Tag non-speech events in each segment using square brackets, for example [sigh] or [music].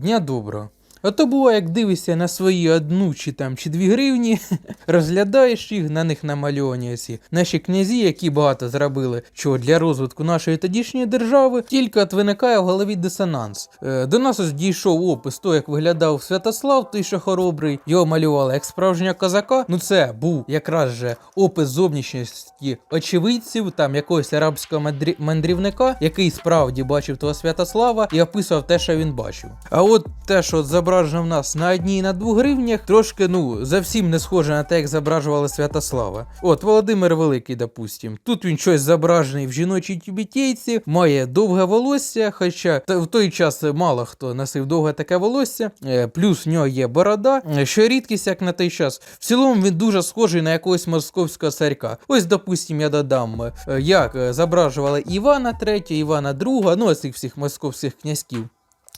Дня доброго. Ото було, як дивишся на свої одну чи там чи дві гривні, [laughs] розглядаєш їх, на них намальовані ці наші князі, які багато зробили що для розвитку нашої тодішньої держави, тільки от виникає в голові дисонанс. Е, до нас ось дійшов опис того, як виглядав Святослав, той, що хоробрий, його малювали як справжнього козака. Ну це був якраз же опис зовнішньості очевидців, там якогось арабського мандрі- мандрівника, який справді бачив того Святослава і описував те, що він бачив. А от те, що зображено в нас на одній і на двох гривнях, трошки ну зовсім не схоже на те, як зображували Святослава. От Володимир Великий, допустим. Тут він щось зображений в жіночій тюбітейці, має довге волосся, хоча в той час мало хто носив довге таке волосся. Е, Плюс в нього є борода, е, що рідкість, як на той час. В цілому він дуже схожий на якогось московського царька. Ось, допустим, я додам, е, як зображували Івана III, Івана II, ну ось цих всіх московських князьків.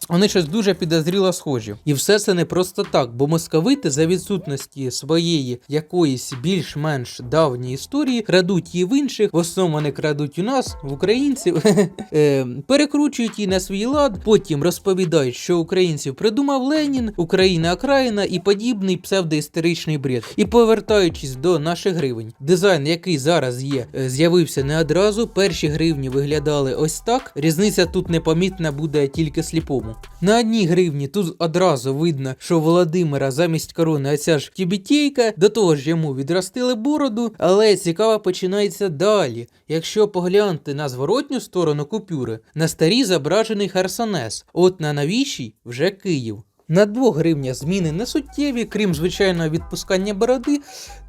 Вони щось дуже підозріло схожі. І все це не просто так, бо московити за відсутності своєї якоїсь більш-менш давньої історії крадуть її в інших, в основному вони крадуть у нас, в українців, [laughs] е, перекручують її на свій лад, потім розповідають, що українців придумав Ленін, Україна окраїна і подібний псевдоісторичний бред. І повертаючись до наших гривень, дизайн, який зараз є, е, з'явився не одразу. Перші гривні виглядали ось так. Різниця тут непомітна буде тільки сліпому. На одній гривні тут одразу видно, що Володимира замість корони оця ж кібітійка, до того ж йому відростили бороду, але цікаво починається далі. Якщо поглянути на зворотню сторону купюри, на старій зображений Херсонес, от на новішій вже Київ. На двох гривнях зміни не суттєві, крім звичайного відпускання бороди.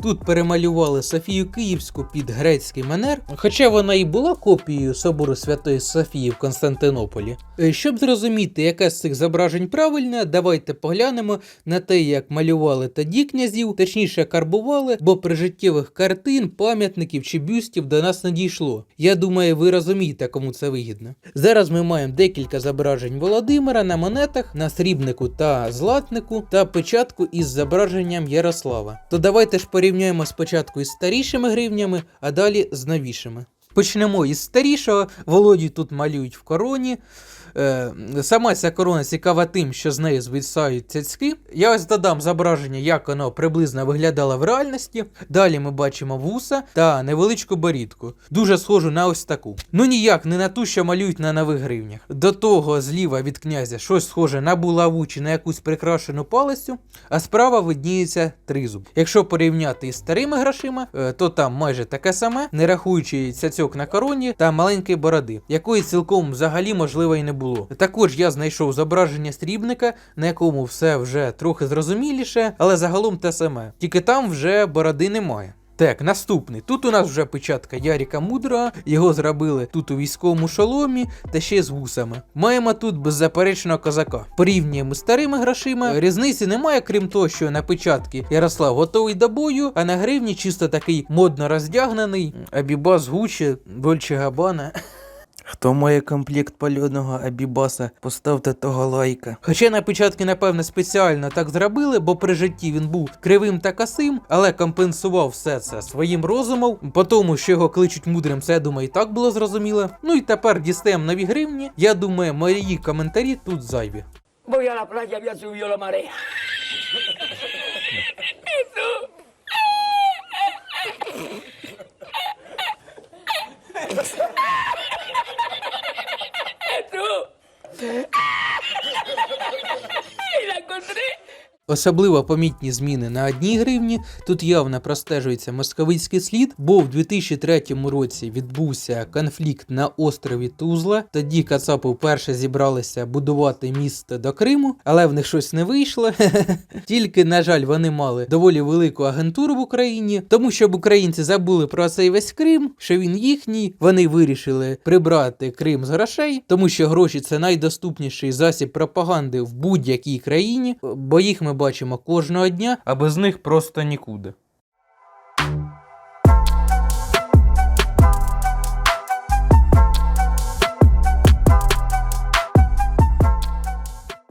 Тут перемалювали Софію Київську під грецький манер, хоча вона і була копією собору Святої Софії в Константинополі. Е, Щоб зрозуміти, яке з цих зображень правильне, давайте поглянемо на те, як малювали тоді князів, точніше карбували, бо прижиттєвих картин, пам'ятників чи бюстів до нас не дійшло. Я думаю, ви розумієте, кому це вигідно. Зараз ми маємо декілька зображень Володимира на монетах, на срібнику та златнику, та печатку із зображенням Ярослава. То давайте ж порівняємо спочатку із старішими гривнями, а далі з новішими. Почнемо із старішого. Володі тут малюють в короні. Е, сама ця корона цікава тим, що з неї звисають цяцьки. Я ось додам зображення, як воно приблизно виглядало в реальності. Далі ми бачимо вуса та невеличку борідку. Дуже схожу на ось таку. Ну ніяк не на ту, що малюють на нових гривнях. До того зліва від князя щось схоже на булаву чи на якусь прикрашену палицю, а справа видніється тризуб. Якщо порівняти із старими грошима, е, то там майже таке саме, не рахуючи цяцьок на короні та маленької бороди, якої цілком взагалі можливо і не було. Також я знайшов зображення срібника, на якому все вже трохи зрозуміліше, але загалом те саме. Тільки там вже бороди немає. Так, наступний. Тут у нас вже печатка Яріка Мудрого, його зробили тут у військовому шоломі та ще з вусами. Маємо тут беззаперечного козака. Порівнюємо з старими грошима. Різниці немає, крім того, що на печатки Ярослав готовий до бою, а на гривні чисто такий модно роздягнений. Абібас Гучі, Дольче Габана. Хто має комплект пальоного Абібаса, поставте того лайка. Хоча на печатки, напевне, спеціально так зробили, бо при житті він був кривим та косим, але компенсував все це своїм розумом. По тому, що його кличуть мудрим, це я думаю, і так було зрозуміло. Ну і тепер дістаємо нові гривні. Я думаю, мої коментарі тут зайві. A la playa, había subido la marea. ¡Jesús! ചന്ദ്രേ Особливо помітні зміни на одній гривні. Тут явно простежується московицький слід, бо в 2003 році відбувся конфлікт на острові Тузла. Тоді Кацапи вперше зібралися будувати місто до Криму, але в них щось не вийшло. [laughs] Тільки, на жаль, вони мали доволі велику агентуру в Україні, тому щоб українці забули про цей весь Крим, що він їхній. Вони вирішили прибрати Крим з грошей, тому що гроші це найдоступніший засіб пропаганди в будь-якій країні, бо їх бачимо кожного дня, а без них просто нікуди.